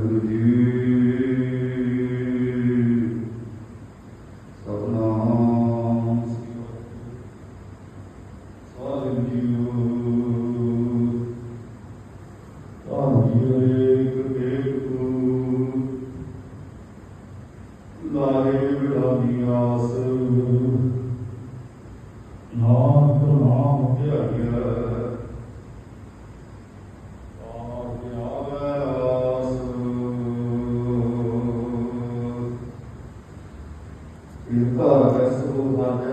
Guru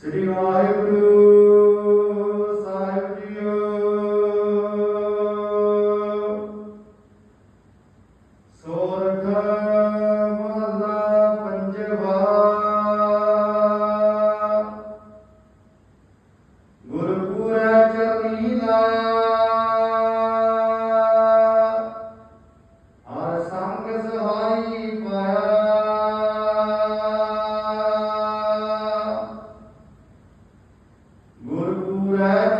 Sri Vaheguru 不然。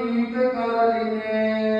Puneeth ಕಾಲಿನೇ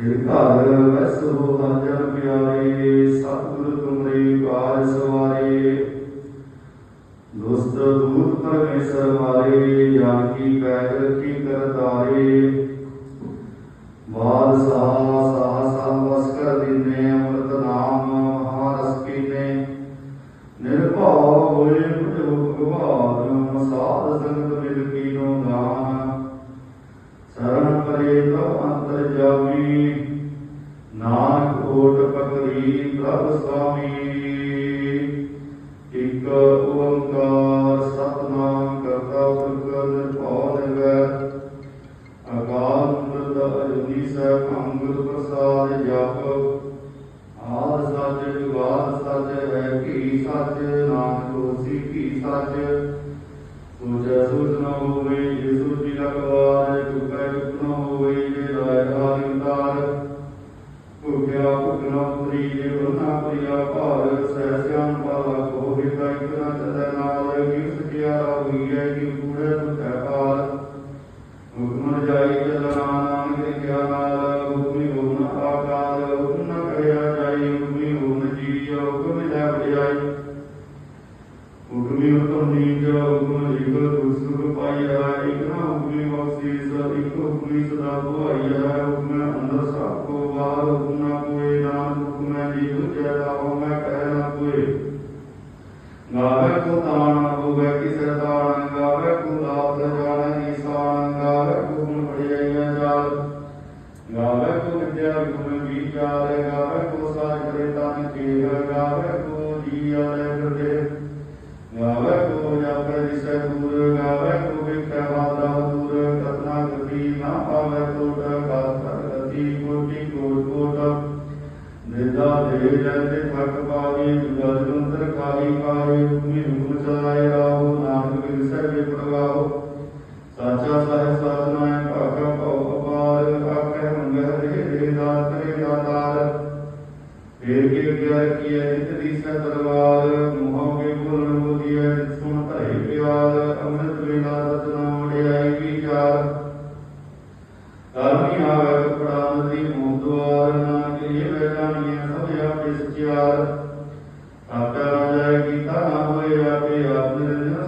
ਫਿਰ ਘਰ ਵਸੋ ਹਰ ਪਿਆਰੇ ਸਤਿਗੁਰ ਤੁਮਰੇ ਕਾਰ ਸਵਾਰੇ ਦੁਸਤ ਦੂਰ ਪਰਮੇਸ਼ਰ ਮਾਰੇ ਜਾਨ ਕੀ ਪੈਗ ਕੀ ਕਰਤਾਰੇ ਵਾਰ ਸਹਾ ਸਹਾ ਸੰਵਸ ਕਰ ਦਿਨੇ ਅੰਮ੍ਰਿਤ ਨਾਮ ਮਹਾਰਸ ਪੀਨੇ ਨਿਰਭਉ ਹੋਏ ਭਗਵਾਨ ਸਾਧ ਸੰਗ ਨਾਨਕ ਓਟ ਪਕੜੀ ਪ੍ਰਭ ਸੁਆਮੀ। ਇਕ ਓੰਕਾਰ ਸਤਨਾਮ ਕਰਤਾ ਪੁਰਖ ਨਿਰਭਉ ਨਿਰਵੈਰ ਅਕਾਲ ਮੂਰਤ ਅਜੂਨੀ ਸੈਭੰ ਗੁਰ ਪ੍ਰਸਾਦ। ਭੁਖਿਆ ਭੁਖ ਨ ਉਤਰੀ ਜੇ ਬੁਨਾ ਪ੍ਰਿਆ ਭਾਰ ਸਹਿ ਸਿਆਨ ਪਾਲਾ ਕੋ ਹਿਤਾ ਇਕ ਨ ਚਲੈ ਨਾਲ ਕਿਉ ਸਕਿਆ ਹੋਈਐ ਕਿਉ ਕੂੜੈ ਤੁਠੈ ਪਾਰ। ਹੁਕਮ ਜਾਈ ਚਲਣਾ ਦੂਜੈ ਲਾਭੋ ਮੈਂ ਕਹਿ ਨਾ ਕੋਏ ਗਾਵੇ ਕੋ ਤਾਣ ਹੋਵੇ, ਕਿਸੈ ਤਾਣ ਗਾਵੇ, ਕੋ ਦਾਤ ਜਾਣੈ ਈਸਾਨ ਗਾਵੇ, ਕੋ ਗੁਣ ਬੜਿਆਈਆ ਜਾਲ। ਗਾਵੇ ਕੋ ਵਿਦਿਆ ਗੁਣ ਵਿਚਾਰ ਗਾਵੇ ਕੋ ਸਾਜ ਕਰੇ ਤਨ ਕੇਹ ਗਾਵੇ ਕੋ ਜੀ ਆਲੇ ਫਿਰਦੇ। ਗਾਵੇ ਕੋ ਜਾਪੈ ਦਿਸੈ ਦੂਰ, ਗਾਵੇ ਕੋ ਨਿਦਾ ਦੇ ਜੈਸੇ ਥਕ ਪਾਵੀ, ਜੁਗਲ ਜੁੰਦਰ ਖਾਈ ਪਾਵੇ ਹੁਕਮੀ ਹੁਕਮ ਚਲਾਏ ਰਾਹੋ, ਨਾਨਕ ਵਿਰਸੈ ਵਿਪਰਵਾਹੋ ਸਾਚਾ ਸਾਹਿਬ ਸਾਧਨਾਏ ਭਾਗਾ ਭਉ ਅਪਾਰ, ਆਖੇ ਮੰਗਲ ਰੇ ਰੇ ਦਾਤ ਰੇ ਦਾਤਾਰ ਫੇਰ ਕੀ ਗਿਆ ਕੀ ਹੈ ਜਿਤ ਦੀ ਸੈ ਹੋਏ ਆਪੇ ਆਪ ਨਿਰੰਜਨ